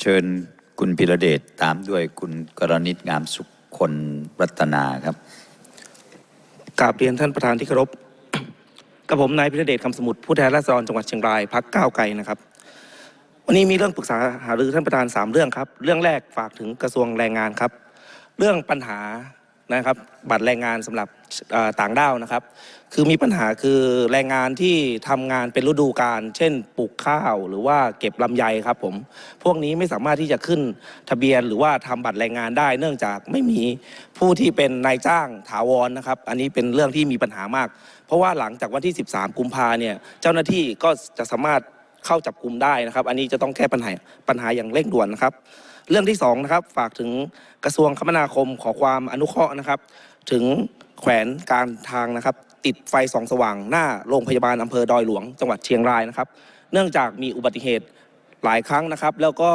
เชิญคุณพิระเดชตามด้วยคุณกรณิตงามสุขคนรัตนาครับกราบเรียนท่านประธานที่เคารพกับผมนายพิระเดชคำสมุทรผู้แทนราษฎรจังหวัดเชียงรายพักก้าวไกลนะครับ วันนี้มีเรื่องปรึกษาหารือท่านประธานสามเรื่องครับ เรื่องแรกฝากถึงกระทรวงแรงงานครับ เรื่องปัญหา นะครับบัตรแรงงานสำหรับต่างด้าวนะครับ คือมีปัญหาคือแรงงานที่ทำงานเป็นฤดูกาลเช่นปลูกข้าวหรือว่าเก็บลำไยครับผมพวกนี้ไม่สามารถที่จะขึ้นทะเบียนหรือว่าทำบัตรแรงงานได้ เนื่องจากไม่มีผู้ที่เป็นนายจ้างถาวรนะครับ อันนี้เป็นเรื่องที่มีปัญหามาก เพราะว่าหลังจากวันที่ 13 กุมภาเนี่ยเจ้าหน้าที่ก็จะสามารถ เข้าจับกลุ่มได้นะครับ อันนี้จะต้องแก้ปัญหาปัญหาอย่างเร่งด่วนนะครับ เรื่องที่สองนะครับฝากถึงกระทรวงคมนาคมขอความอนุเคราะห์นะครับ ถึงแขวนการทางนะครับ ติดไฟส่องสว่างหน้าโรงพยาบาลอำเภอดอยหลวง จังหวัดเชียงรายนะครับ เนื่องจากมีอุบัติเหตุหลายครั้งนะครับ แล้วก็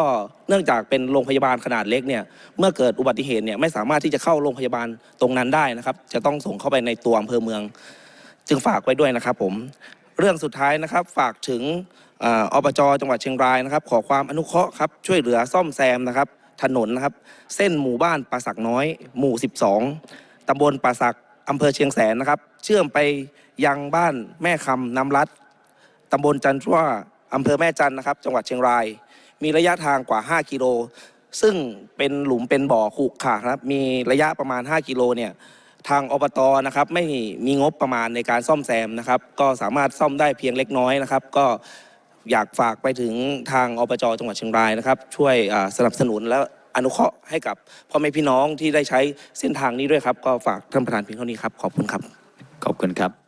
เนื่องจากเป็นโรงพยาบาลขนาดเล็กเนี่ยเมื่อเกิดอุบัติเหตุเนี่ยไม่สามารถที่จะเข้าโรงพยาบาลตรงนั้นได้นะครับ จะต้องส่งเข้าไปในตัวอำเภอเมือง จึงฝากไว้ด้วยนะครับผมเรื่องสุดท้ายนะครับฝากถึง อบจจังหวัดเชียงรายนะครับ ขอความอนุเคราะห์ครับช่วยเหลือซ่อมแซมนะครับ ถนนนะครับ เส้นหมู่บ้านปราสักน้อย หมู่ 12ตำบลปราสักอำเภอเชียงแสนนะครับ เชื่อมไปยังบ้านแม่คำน้ำรัดตำบลจันทว่าอำเภอแม่จันนะครับ จังหวัดเชียงราย มีระยะทางกว่า 5 กิโล ซึ่งเป็นหลุมเป็นบ่อขรุขระครับ มีระยะประมาณ 5 กิโลเนี่ยทางอบตนะครับไม่มีงบประมาณในการซ่อมแซมนะครับ ก็สามารถซ่อมได้เพียงเล็กน้อยนะครับ ก็ อยากฝากไปถึงทางอบจจังหวัดเชียงรายนะครับ ช่วยสนับสนุนและอนุเคราะห์ให้กับพ่อแม่พี่น้องที่ได้ใช้เส้นทางนี้ด้วยครับ ก็ฝากท่านประธานเพียงเท่านี้ครับ ขอบคุณครับ ขอบคุณครับ